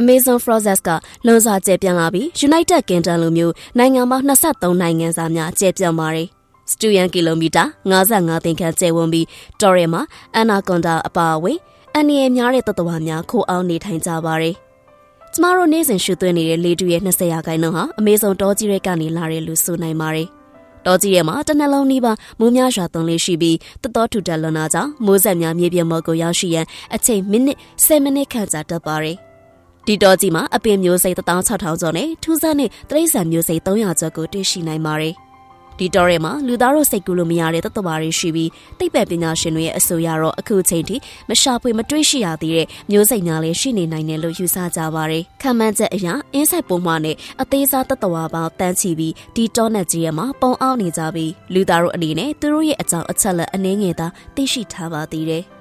Amazon Frozes ကလွန်စွာကျယ်ပြန့်လာပြီး United Kingdom လိုမျိုးနိုင်ငံပေါင်း23နိုင်ငံစာများကျယ်ပြန့်ပါတယ်။စတူယန်ကီလိုမီတာ55သိန်းခန့်ကျယ်ဝန်းပြီးတော်ရဲမှာအနာကွန်ဒါအပါအဝင်အန်နီရများတဲ့တတဝါများခိုအောင်နေထိုင်ကြပါတယ်။ကျမတို့နေ့စဉ်ရှုသွင်းနေတဲ့လေတူရဲ့20ရာခိုင်နှုန်းဟာအမေဇုံတောကြီးရဲ့ကနေလာတယ်လို့ဆိုနိုင်ပါတယ်။တောကြီးရဲ့မှာတစ်နှလုံးနီးပါးမိုးများရွာသွန်းလေးရှိပြီးတတော်ထူတက်လွန်တာကြောင့်မိုးဆက်များမြေပြင်ပေါ်ကိုရောက်ရှိရန်အချိန်မိနစ်10မိနစ်ခန့်ကြာတတ်ပါတယ်။ ဒီတောကြီးမှာအပင်မျိုးစိတ်16000ကျော်နဲ့ထူးဆန်းတဲ့တရိษံမျိုးစိတ်300ကျော်ကိုတွေ့ရှိနိုင်ပါတယ်။ဒီတော့ရဲမှာလူသားတို့စိတ်ကူးလို့မရတဲ့တသက်ပါတွေရှိပြီးသိပ္ပံပညာရှင်တွေရဲ့အဆိုအရတော့အခုချိန်ထိမရှာဖွေမတွေ့ရှိရသေးတဲ့မျိုးစိတ်များလည်းရှိနေနိုင်တယ်လို့ယူဆကြပါတယ်။ခံမှန်းချက်အရအင်းဆက်ပုံမှနဲ့အသေးစားတသက်ဝါပေါင်းတန်းချီပြီးဒီတောနက်ကြီးရဲ့မှာပုံအောင်နေကြပြီးလူသားတို့အနေနဲ့သူတို့ရဲ့အကြောင်းအချက်လက်အနည်းငယ်သာသိရှိထားပါသေးတယ်။